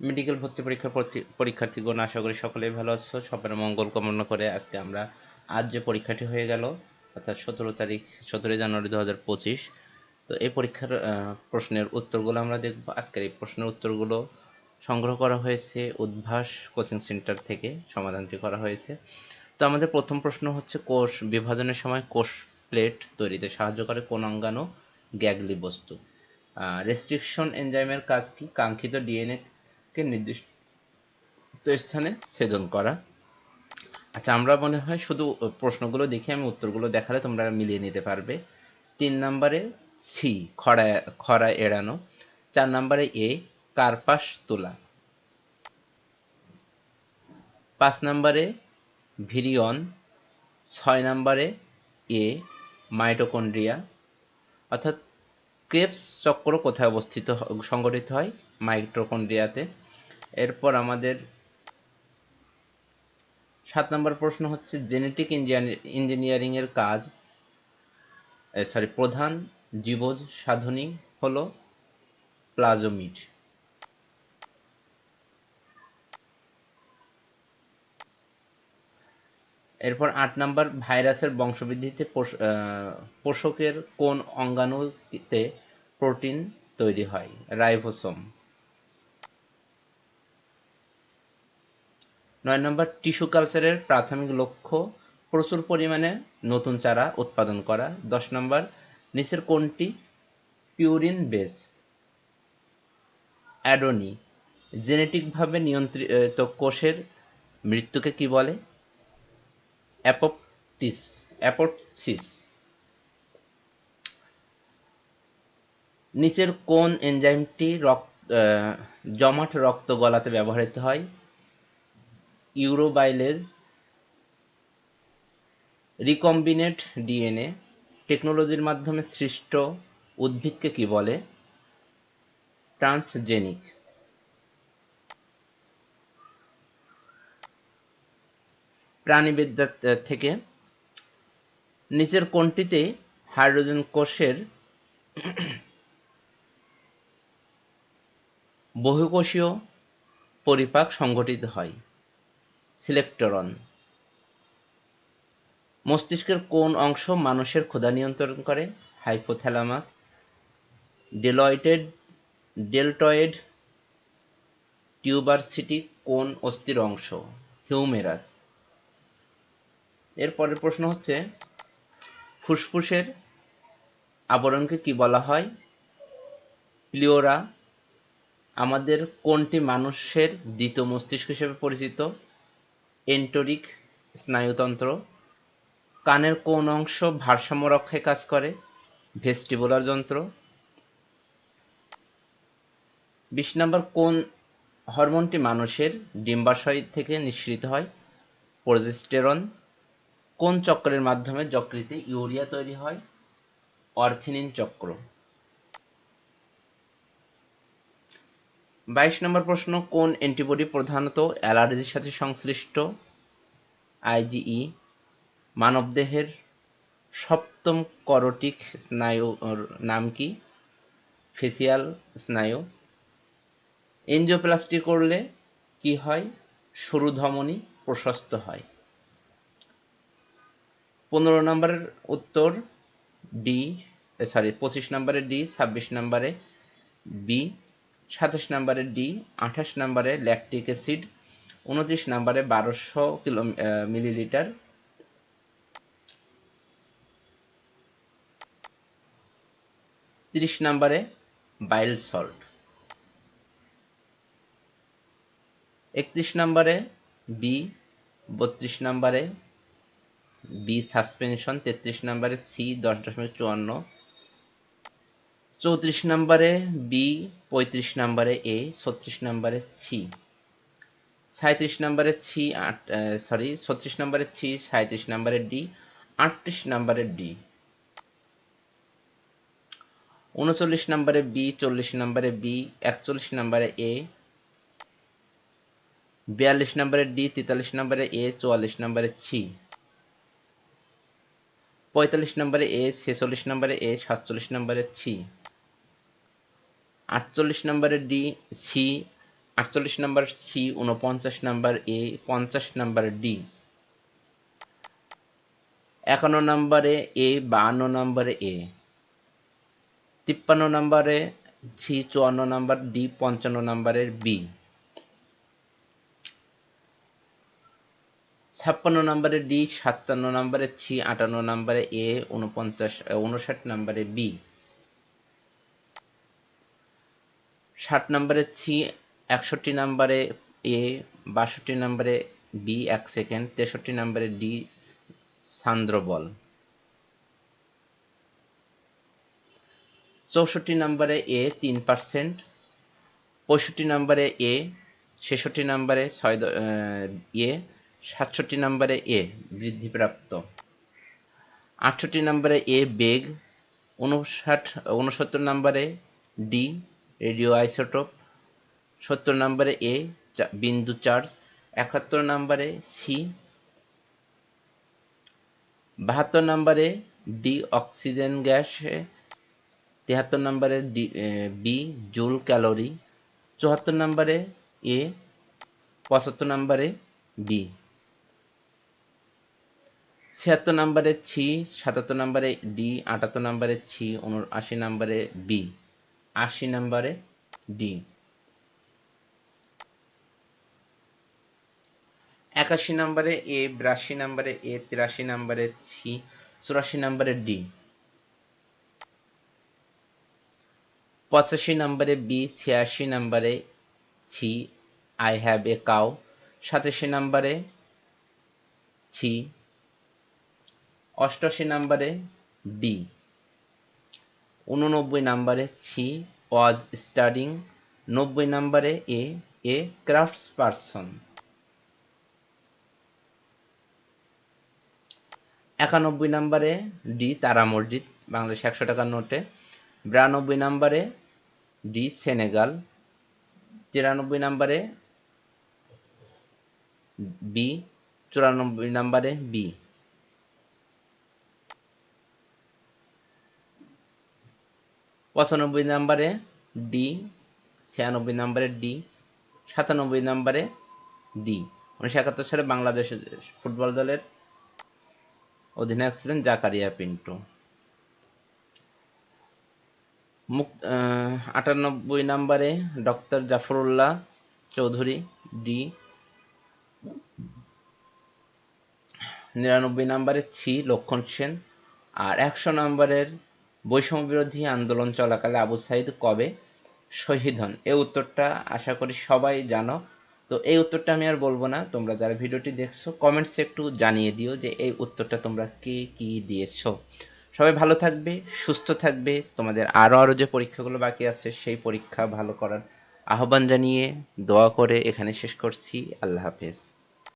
Medical ভর্তি পরীক্ষার পরীক্ষার্থীগণ, আশা করি সকলেই ভালো আছো। সবার মঙ্গল কামনা করে আজকে আমরা, আজ যে পরীক্ষাটি হয়ে গেল, অর্থাৎ সতেরো তারিখ, সতেরোই জানুয়ারি দু হাজার পঁচিশ, তো এই পরীক্ষার প্রশ্নের উত্তরগুলো আমরা দেখব। আজকের এই প্রশ্নের উত্তরগুলো সংগ্রহ করা হয়েছে উদ্ভাস কোচিং সেন্টার থেকে, সমাধানটি করা হয়েছে। তো আমাদের প্রথম প্রশ্ন হচ্ছে, কোষ বিভাজনের সময় কোষ প্লেট তৈরিতে সাহায্য করে কোন অঙ্গাণু গ্যাগলি বস্তু? রেস্ট্রিকশন এনজাইমের কাজ কি? কাঙ্ক্ষিত ডিএনএ নির্দিষ্ট স্থানে ছেদন করা। আচ্ছা আমরা মনে হয় শুধু প্রশ্নগুলো দেখে, আমি উত্তরগুলো দেখালে তোমরা মিলিয়ে নিতে পারবে। তিন নম্বরে সি খরা খরা এড়ানো। চার নম্বরে এ, কার্পাস তোলা। পাঁচ নম্বরে ভিরিয়ন। ছয় নম্বরে এ, মাইটোকন্ড্রিয়া। অর্থাৎ ক্রেবস চক্র কোথায় অবস্থিত, সংগঠিত হয়? মাইটোকন্ড্রিয়াতে। এরপর আমাদের সাত নম্বর প্রশ্ন হচ্ছে জেনেটিক ইঞ্জিনিয়ারিং এর কাজ সরি প্রধান জীবজ সাধনী হলো প্লাজমিড এরপর আট নাম্বার, ভাইরাসের বংশবৃদ্ধিতে পোষকের কোন অঙ্গাণুতে প্রোটিন তৈরি হয়? রাইবোসোম। নয় নম্বর, টিস্যু কালচারের প্রাথমিক লক্ষ্য, প্রচুর পরিমাণে নতুন চারা উৎপাদন করা। দশ নম্বর, নিচের কোনটি? Purine base. অ্যাডোনি, জেনেটিকভাবে নিয়ন্ত্রিত কোষের মৃত্যুকে কি বলে? অ্যাপোপটিস, অ্যাপোপসিস। নিচের কোন এনজাইমটি রক্ত জমাট রক্ত গলাতে ব্যবহৃত হয়? ইউরোবাইলেজ রিকম্বিনেট ডিএনএ টেকনোলজির মাধ্যমে সৃষ্ট উদ্ভিদকে কি বলে? ট্রান্সজেনিক। প্রাণীবিদ্যা থেকে নিচের কোনটিতে হাইড্রোজেন কোষের বহুকোষীয় পরিপাক সংঘটিত হয়। সিলেক্টরন। মস্তিষ্কের কোন অংশ মানুষের ক্ষুধা নিয়ন্ত্রণ করে? হাইপোথ্যালামাস, ডেলয়েটেড, ডেলটয়েড, টিউবারসিটি কোন অস্থির অংশ? হিউমেরাস। এর পরের প্রশ্ন হচ্ছে, ফুসফুসের আবরণকে কি বলা হয়? প্লিওরা। আমাদের কোনটি মানুষের দ্বিতীয় মস্তিষ্ক হিসেবে পরিচিত? এন্টোরিক স্নায়ুতন্ত্র, কানের কোন অংশ ভারসাম্য রক্ষায় কাজ করে, ভেস্টিবুলার যন্ত্র। বিশ নম্বর, কোন হরমোনটি মানুষের ডিম্বাশয় থেকে নিঃসৃত হয়? প্রোজেস্টেরন। কোন চক্রের মাধ্যমে যকৃতে ইউরিয়া তৈরি হয়? অর্থিনিন চক্র। বাইশ নম্বর প্রশ্ন, কোন অ্যান্টিবডি প্রধানত অ্যালার্জির সাথে সংশ্লিষ্ট? আইজিই মানবদেহের সপ্তম করটিক স্নায়ুর নাম কি? ফেসিয়াল স্নায়ু। এনজিওপ্লাস্টি করলে কি হয়? সরু ধমনী প্রশস্ত হয়। পনেরো নম্বরের উত্তর, ডি সরি পঁচিশ নম্বরে ডি, ছাব্বিশ নম্বরে বি সাতাশ নম্বরে ডি আঠাশ নম্বরে ল্যাকটিক অ্যাসিড উনত্রিশ নম্বরে বারোশো কিলো মিলিলিটার তিরিশ নম্বরে বাইল সল্ট একত্রিশ নম্বরে বি বত্রিশ নম্বরে বি সাসপেনশন তেত্রিশ নম্বরে সি দশ দশমিক চুয়ান্ন। চৌত্রিশ নম্বরে বি, পঁয়ত্রিশ নম্বরে এ, ছত্রিশ নম্বরে সি সাঁত্রিশ নম্বরে ছি, আট সরি ছত্রিশ নম্বরে ছি সাঁত্রিশ নম্বরে ডি, আটত্রিশ নম্বরে ডি। উনচল্লিশ নম্বরে বি, চল্লিশ নম্বরে বি, একচল্লিশ নম্বরে এ, বিয়াল্লিশ নম্বরে ডি, তেতাল্লিশ নম্বরে এ, চুয়াল্লিশ নম্বরে ছি। পঁয়তাল্লিশ নম্বরে এ, ছেচল্লিশ নম্বরে এ, সাতচল্লিশ নম্বরে ছি। আটচল্লিশ নম্বরে ডি, সি, আটচল্লিশ নম্বর সি উনপঞ্চাশ নাম্বার এ, পঞ্চাশ নাম্বার ডি। একান্ন নম্বরে এ, বাহান্ন নম্বরে এ। তিপ্পান্ন নম্বরে সি, চুয়ান্ন নম্বর ডি, পঞ্চান্ন নম্বরের বি। ছাপ্পান্ন নম্বরে ডি, সাতান্ন নম্বরে সি, আটান্ন নম্বরে এ উনপঞ্চাশ উনষাট নম্বরে বি। ষাট নম্বরে সি একষট্টি নম্বরে এ বাষট্টি নম্বরে বি এক সেকেন্ড, তেষট্টি নম্বরে ডি সান্দ্র বল। চৌষট্টি নম্বরে এ তিন পার্সেন্ট, পঁয়ষট্টি নম্বরে এ ছেষট্টি নম্বরে ছয় এ সাতষট্টি নম্বরে এ বৃদ্ধিপ্রাপ্ত। আটষট্টি নম্বরে এ বেগ উনষাট উনসত্তর নম্বরে ডি রেডিও আইসোটোপ, সত্তর নম্বরে এ বিন্দু চার্জ, একাত্তর নম্বরে সি, বাহাত্তর নম্বরে ডি, অক্সিজেন গ্যাসে তিয়াত্তর নম্বরে ডি বি, জুল ক্যালোরি, চুয়াত্তর নম্বরে এ, পঁচাত্তর নম্বরে বি, ছিয়াত্তর নম্বরে ছি সাতাত্তর নম্বরে ডি, আটাত্তর নম্বরে ছি উনআশি নম্বরে বি। আশি নম্বরে ডি একাশি নম্বরে এ, বিরাশি নম্বরে এ, তিরাশি নম্বরে ছি, চুরাশি নম্বরে ডি। পঁচাশি নম্বরে বি, ছিয়াশি নম্বরে ছি, আই হ্যাভ এ কাউ। সাতাশি নম্বরে ছি, অষ্টাশি নম্বরে ডি। উননব্বই নম্বরে ছি, ওয়াজ স্টাডিং। নব্বই নম্বরে এ এ ক্রাফটস পারসন একানব্বই নম্বরে ডি, তারা মসজিদ, বাংলাদেশ একশো টাকার নোটে। বিরানব্বই নম্বরে ডি, সেনেগাল। তিরানব্বই নম্বরে বি, চুরানব্বই নম্বরে বি। পঁচানব্বই নম্বরে ডি, ছিয়ানব্বই নম্বরে ডি, সাতানব্বই নম্বরে ডি। উনিশশো একাত্তর সালে বাংলাদেশ ফুটবল দলের অধিনায়ক ছিলেন জাকারিয়া পিন্টু। আটানব্বই নম্বরে ডক্টর জাফরুল্লাহ চৌধুরী, ডি। নিরানব্বই নম্বরে ছি, লক্ষণ সেন। আর একশো নম্বরের বৈষম্য বিরোধী আন্দোলন চলাকালে আবু সাইদ কবে শহীদ হন? এই উত্তরটা আশা করি সবাই জানো। তো এই উত্তরটা আমি আর বলব না। তোমরা যারা ভিডিওটি দেখছ কমেন্টসে একটু জানিয়ে দিও যে এই উত্তরটা তোমরা কে কি দিয়েছ। সবাই ভালো থাকবে, সুস্থ থাকবে। তোমাদের আরও আরও যে পরীক্ষাগুলো বাকি আছে, সেই পরীক্ষা ভালো করার আহ্বান জানিয়ে দোয়া করে এখানে শেষ করছি। আল্লাহ হাফেজ।